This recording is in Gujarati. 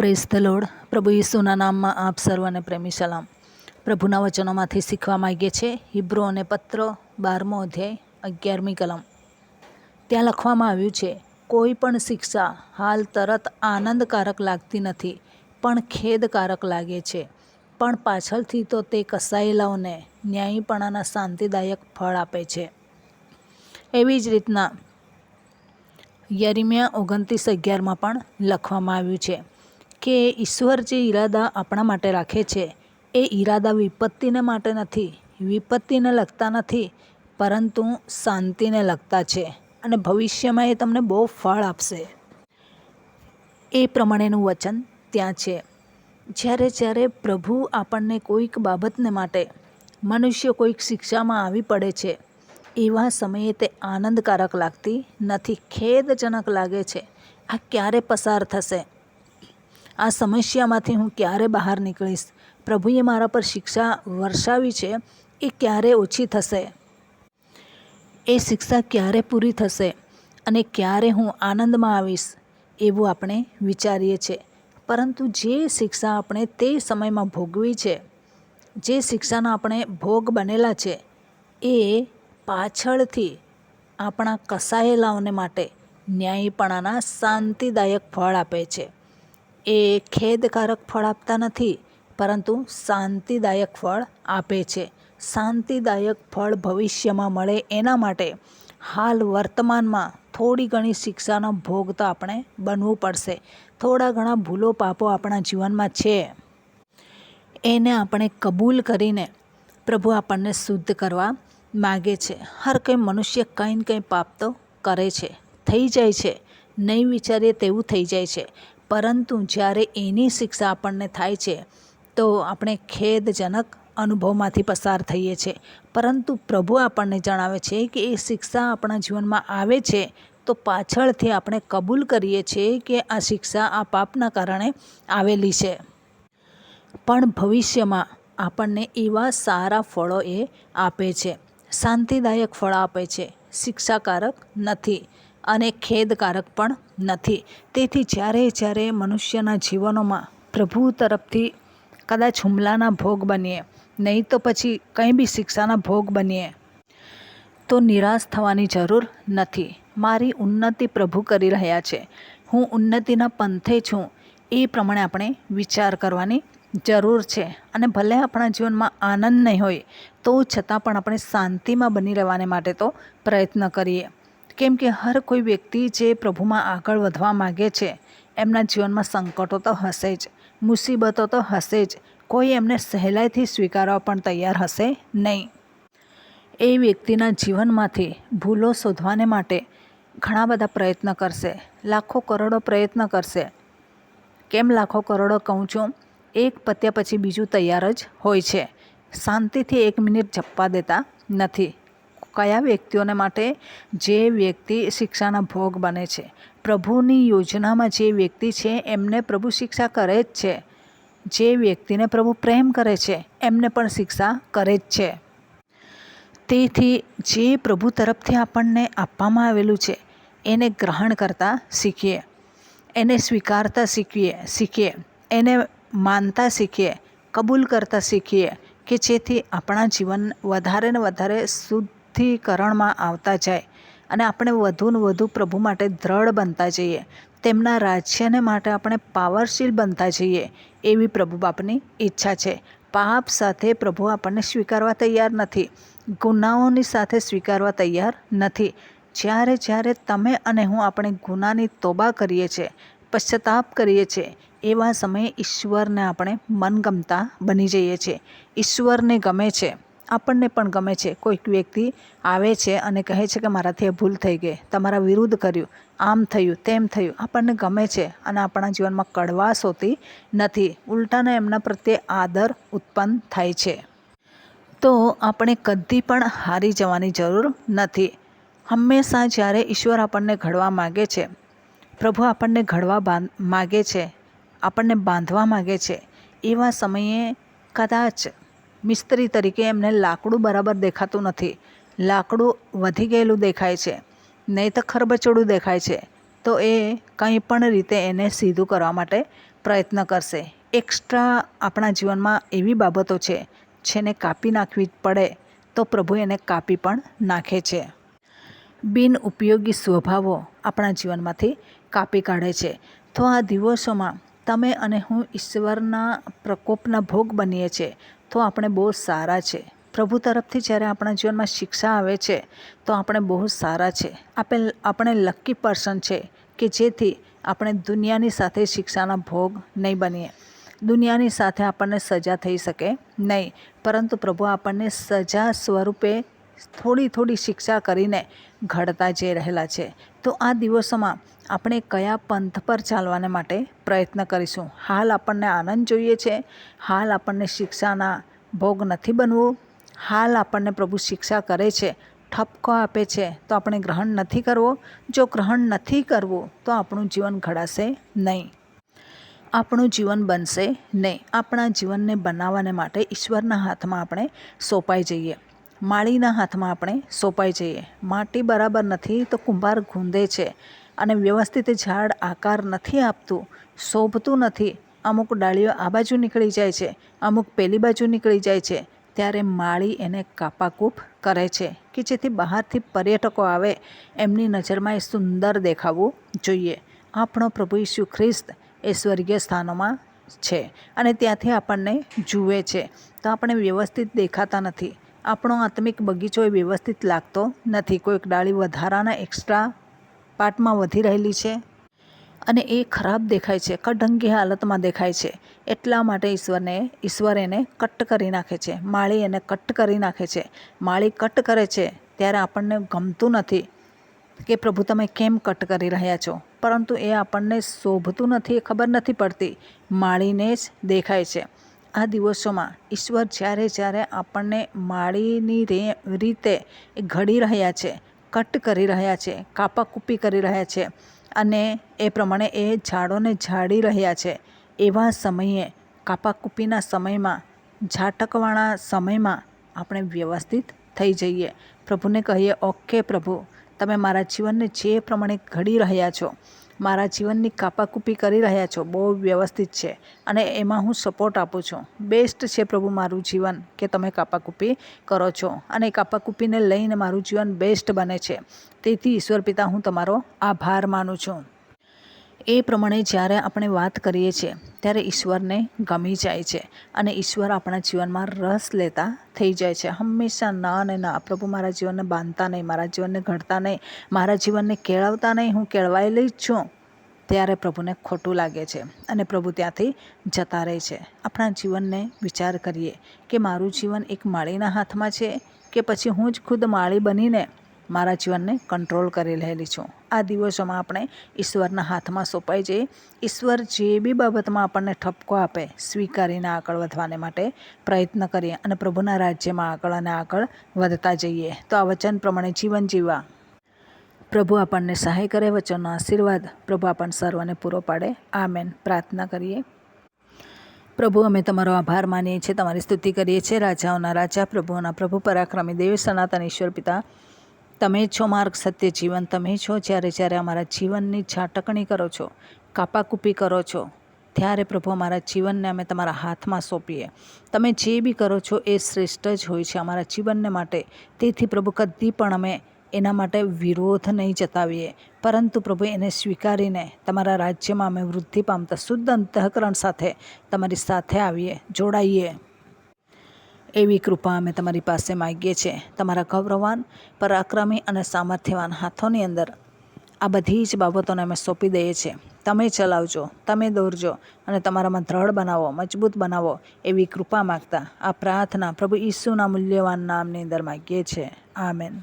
પ્રેસ લોડ પ્રભુ ઈસુના નામમાં આપ સર્વને પ્રેમી સલામ. પ્રભુના વચનોમાંથી શીખવા માગીએ છીએ. હિબ્રો અને પત્ર, બારમો અધ્યાય, અગિયારમી કલમ. ત્યાં લખવામાં આવ્યું છે, કોઈ પણ શિક્ષા હાલ તરત આનંદકારક લાગતી નથી, પણ ખેદકારક લાગે છે. પણ પાછળથી તો તે કસાયેલાઓને ન્યાયીપણાના શાંતિદાયક ફળ આપે છે. એવી જ રીતના યરિમિયા ઓગણત્રીસ અગિયારમાં પણ લખવામાં આવ્યું છે કે ઈશ્વર જે ઈરાદા આપણા માટે રાખે છે, એ ઈરાદા વિપત્તિને માટે નથી, વિપત્તિને લગતા નથી, પરંતુ શાંતિને લગતા છે અને ભવિષ્યમાં એ તમને બહુ ફળ આપશે. એ પ્રમાણેનું વચન ત્યાં છે. જ્યારે જ્યારે પ્રભુ આપણને કોઈક બાબતને માટે મનુષ્ય કોઈક શિક્ષામાં આવી પડે છે, એવા સમયે તે આનંદકારક લાગતી નથી, ખેદજનક લાગે છે. આ ક્યારે પસાર થશે? આ સમસ્યામાંથી હું ક્યારે બહાર નીકળીશ? પ્રભુએ મારા પર શિક્ષા વર્ષાવી છે, એ ક્યારે ઓછી થશે? એ શિક્ષા ક્યારે પૂરી થશે અને ક્યારે હું આનંદમાં આવીશ, એવું આપણે વિચારીએ છીએ પરંતુ જે શિક્ષા આપણે તે સમયમાં ભોગવી છે, જે શિક્ષાના આપણે ભોગ બનેલા છે, એ પાછળથી આપણા કસાયેલાઓને માટે ન્યાયીપણાના શાંતિદાયક ફળ આપે છે. એ ખેદકારક ફળ આપતા નથી, પરંતુ શાંતિદાયક ફળ આપે છે. શાંતિદાયક ફળ ભવિષ્યમાં મળે એના માટે હાલ વર્તમાનમાં થોડી ઘણી શિક્ષાનો ભોગ તો આપણે બનવું પડશે. થોડા ઘણા ભૂલો પાપો આપણા જીવનમાં છે. એને આપણે કબૂલ કરીને પ્રભુ આપણને શુદ્ધ કરવા માગે છે. હર કંઈ મનુષ્ય કંઈ ને કંઈ પાપ તો કરે છે. થઈ જાય છે. નહીં વિચારીએ તેવું થઈ જાય છે. પરંતુ જ્યારે એની શિક્ષા આપણને થાય છે, તો આપણે ખેદજનક અનુભવમાંથી પસાર થઈએ છીએ. પરંતુ પ્રભુ આપણને જણાવે છે કે એ શિક્ષા આપણા જીવનમાં આવે છે, તો પાછળથી આપણે કબૂલ કરીએ છીએ કે આ શિક્ષા આ પાપના કારણે આવેલી છે. પણ ભવિષ્યમાં આપણને એવા સારા ફળો એ આપે છે, શાંતિદાયક ફળ આપે છે. શિક્ષાકારક નથી. અને ખેદકારક પણ નથી. તેથી જ્યારે જ્યારે મનુષ્યના જીવનોમાં પ્રભુ તરફથી કદાચ હુમલાના ભોગ બનીએ, નહીં તો પછી કંઈ બી શિક્ષાના ભોગ બનીએ, તો નિરાશ થવાની જરૂર નથી. મારી ઉન્નતિ પ્રભુ કરી રહ્યા છે. હું ઉન્નતિના પંથે છું. એ પ્રમાણે આપણે વિચાર કરવાની જરૂર છે. અને ભલે આપણા જીવનમાં આનંદ નહીં હોય, તો છતાં પણ આપણે શાંતિમાં બની રહેવાને માટે તો પ્રયત્ન કરીએ. કેમ કે હર કોઈ વ્યક્તિ જે પ્રભુમાં આગળ વધવા માગે છે, એમના જીવનમાં સંકટો તો હશે જ, મુસીબતો તો હશે જ, કોઈ એમને સહેલાઈથી સ્વીકારવા પણ તૈયાર હશે નહીં. એ વ્યક્તિના જીવનમાંથી ભૂલો શોધવાને માટે ઘણા બધા પ્રયત્ન કરશે, લાખો કરોડો પ્રયત્ન કરશે. કેમ લાખો કરોડો કહું છું? એક પત્યા પછી બીજું તૈયાર જ હોય છે. શાંતિથી એક મિનિટ જપવા દેતા નથી. કયા વ્યક્તિઓને માટે જે વ્યક્તિ શિક્ષાના ભોગ બને છે? પ્રભુની યોજનામાં જે વ્યક્તિ છે, એમને પ્રભુ શિક્ષા કરે જ છે. જે વ્યક્તિને પ્રભુ પ્રેમ કરે છે, એમને પણ શિક્ષા કરે જ છે. તેથી જે પ્રભુ તરફથી આપણને આપવામાં આવેલું છે, એને ગ્રહણ કરતાં શીખીએ. એને સ્વીકારતા શીખીએ શીખીએ. એને માનતા શીખીએ, કબૂલ કરતા શીખીએ કે જેથી આપણા જીવન વધારે ને વધારે શુદ્ધિકરણમાં આવતા જાય અને આપણે વધુ ને વધુ પ્રભુ માટે દ્રઢ બનતા જઈએ. તેમના રાજ્યને માટે આપણે પાવરશીલ બનતા જઈએ એવી પ્રભુ બાપની ઈચ્છા છે. પાપ સાથે પ્રભુ આપણને સ્વીકારવા તૈયાર નથી. ગુનાઓની સાથે સ્વીકારવા તૈયાર નથી. જ્યારે જ્યારે તમે અને હું આપણે ગુનાની તોબા કરીએ છીએ, પશ્ચાતાપ કરીએ છીએ, એવા સમયે ઈશ્વરને આપણે મનગમતા બની જઈએ છીએ. ઈશ્વરને ગમે છે. આપણને પણ ગમે છે. કોઈક વ્યક્તિ આવે છે અને કહે છે કે મારાથી ભૂલ થઈ ગઈ. તમારા વિરુદ્ધ કર્યું. આમ થયું, તેમ થયું. આપણને ગમે છે અને આપણા જીવનમાં કડવાશ હોતી નથી. ઉલટાને એમના પ્રત્યે આદર ઉત્પન્ન થાય છે. તો આપણે કદી પણ હારી જવાની જરૂર નથી. હંમેશા જ્યારે ઈશ્વર આપણને ઘડવા માગે છે, પ્રભુ આપણને ઘડવા માગે છે, આપણને બાંધવા માગે છે, એવા સમયે કદાચ મિસ્ત્રી તરીકે એમને લાકડું બરાબર દેખાતું નથી. લાકડું વધી ગયેલું દેખાય છે. નહીં તો ખરબચડું દેખાય છે. તો એ કંઈ પણ રીતે એને સીધું કરવા માટે પ્રયત્ન કરશે. એક્સ્ટ્રા આપણા જીવનમાં એવી બાબતો છે, જેને કાપી નાખવી પડે, તો પ્રભુ એને કાપી પણ નાખે છે. બિન ઉપયોગી સ્વભાવો આપણા જીવનમાંથી કાપી કાઢે છે. તો આ દિવસોમાં તમે અને હું ઈશ્વરના પ્રકોપના ભોગ બનીએ છીએ. તો આપણે બહુ સારા છે. પ્રભુ તરફથી જ્યારે આપણા જીવનમાં શિક્ષા આવે છે, તો આપણે બહુ સારા છે. આપણે આપણે લકી પર્સન છે કે જેથી આપણે દુનિયાની સાથે શિક્ષાના ભોગ નહીં બનીએ. દુનિયાની સાથે આપણને સજા થઈ શકે નહીં. પરંતુ પ્રભુ આપણને સજા સ્વરૂપે થોડી થોડી શિક્ષા કરીને ઘડતા જઈ રહેલા છે. તો આ દિવસોમાં આપણે કયા પંથ પર ચાલવાને માટે પ્રયત્ન કરીશું? હાલ આપણને આનંદ જોઈએ છે. હાલ આપણને શિક્ષાના ભોગ નથી બનવું. હાલ આપણને પ્રભુ શિક્ષા કરે છે. ઠપકો આપે છે. તો આપણે ગ્રહણ નથી કરવો. જો ગ્રહણ નથી કરવું, તો આપણું જીવન ઘડાશે નહીં. આપણું જીવન બનશે નહીં. આપણા જીવનને બનાવવાને માટે ઈશ્વરના હાથમાં આપણે સોંપાઈ જઈએ. માળીના હાથમાં આપણે સોંપાઈ જઈએ. માટી બરાબર નથી તો કુંભાર ગુંદે છે અને વ્યવસ્થિત ઝાડ આકાર નથી આપતું, શોભતું નથી. અમુક ડાળીઓ આ બાજુ નીકળી જાય છે, અમુક પેલી બાજુ નીકળી જાય છે. ત્યારે માળી એને કાપાકૂપ કરે છે કે જેથી બહારથી પર્યટકો આવે. એમની નજરમાં એ સુંદર દેખાવું જોઈએ. આપણો પ્રભુ ઈસુ ખ્રિસ્ત એ સ્વર્ગીય સ્થાનોમાં છે અને ત્યાંથી આપણને જુએ છે. તો આપણે વ્યવસ્થિત દેખાતા નથી. આપણો આત્મિક બગીચો એ વ્યવસ્થિત લાગતો નથી. કોઈક ડાળી વધારાના એક્સ્ટ્રા પાર્ટમાં વધી રહેલી છે અને એ ખરાબ દેખાય છે, કઢંગી હાલતમાં દેખાય છે. એટલા માટે ઈશ્વરને, ઈશ્વર એને કટ કરી નાખે છે. માળી એને કટ કરી નાખે છે. માળી કટ કરે છે ત્યારે આપણને ગમતું નથી કે પ્રભુ તમે કેમ કટ કરી રહ્યા છો. પરંતુ એ આપણને શોભતું નથી, એ ખબર નથી પડતી. માળીને જ દેખાય છે. આ દિવસોમાં ઈશ્વર જ્યારે જ્યારે આપણને માળીની રે, રીતે એ ઘડી રહ્યા છે, કટ કરી રહ્યા છે, કાપાકૂપી કરી રહ્યા છે અને એ પ્રમાણે એ ઝાડોને ઝાડી રહ્યા છે, એવા સમયે, કાપાકૂપીના સમયમાં, ઝાટકવાળા સમયમાં આપણે વ્યવસ્થિત થઈ જઈએ. પ્રભુને કહીએ, ઓકે પ્રભુ, તમે મારા જીવનને જે પ્રમાણે ઘડી રહ્યા છો મારા જીવનની કાપાકૂપી કરી રહ્યા છો. બહુ વ્યવસ્થિત છે અને એમાં હું સપોર્ટ આપું છું. બેસ્ટ છે પ્રભુ મારું જીવન કે તમે કાપાકૂપી કરો છો. અને કાપાકૂપીને લઈને મારું જીવન બેસ્ટ બને છે. તેથી ઈશ્વર પિતા, હું તમારો આભાર માનું છું. એ પ્રમાણે જ્યારે આપણે વાત કરીએ છીએ, ત્યારે ઈશ્વરને ગમી જાય છે અને ઈશ્વર આપણા જીવનમાં રસ લેતા થઈ જાય છે. હંમેશા ના અને ના, પ્રભુ મારા જીવનને બાંધતા નહીં, મારા જીવનને ઘડતા નહીં, મારા જીવનને કેળવતા નહીં, હું કેળવાયેલી જ છું, ત્યારે પ્રભુને ખોટું લાગે છે અને પ્રભુ ત્યાંથી જતા રહે છે. આપણા જીવનને વિચાર કરીએ કે મારું જીવન એક માળીના હાથમાં છે કે પછી હું જ ખુદ માળી બનીને મારા જીવનને કંટ્રોલ કરી રહેલી છું. આ દિવસોમાં આપણે ઈશ્વરના હાથમાં સોંપાઈ જઈએ. ઈશ્વર જે બી બાબતમાં આપણને ઠપકો આપે, સ્વીકારીને આગળ વધવાને માટે પ્રયત્ન કરીએ અને પ્રભુના રાજ્યમાં આગળ અને આગળ વધતા જઈએ. તો આ વચન પ્રમાણે જીવન જીવવા. પ્રભુ આપણને સહાય કરે, વચનનો આશીર્વાદ પ્રભુ આપણને સર્વને પૂરો પાડે. આમેન. પ્રાર્થના કરીએ. પ્રભુ, અમે તમારો આભાર માનીએ છીએ, તમારી સ્તુતિ કરીએ છીએ. રાજાઓના રાજા, પ્રભુઓના પ્રભુ, પરાક્રમી દેવ, સનાતન ઈશ્વર પિતા તમે છો માર્ગ સત્ય જીવન, તમે છો જ્યારે જ્યારે અમારા જીવનની છાટકણી કરો છો, કાપાકૂપી કરો છો, ત્યારે પ્રભુ અમારા જીવનને અમે તમારા હાથમાં સોંપીએ. તમે જે બી કરો છો એ શ્રેષ્ઠ જ હોય છે અમારા જીવનને માટે. તેથી પ્રભુ કદી પણ અમે એના માટે વિરોધ નહીં જતાવીએ. પરંતુ પ્રભુ એને સ્વીકારીને તમારા રાજ્યમાં અમે વૃદ્ધિ પામતા શુદ્ધ અંતઃકરણ સાથે તમારી સાથે આવીએ, જોડાઈએ. એવી કૃપા અમે તમારી પાસે માગીએ છીએ. તમારા ગૌરવાન, પરાક્રમી અને સામર્થ્યવાન હાથોની અંદર આ બધી જ બાબતોને અમે સોંપી દઈએ છીએ. તમે ચલાવજો, તમે દોરજો અને તમારામાં દ્રઢ બનાવો, મજબૂત બનાવો એવી કૃપા માગતા આ પ્રાર્થના પ્રભુ ઈસુના મૂલ્યવાન નામની અંદર માગીએ છીએ. આમેન.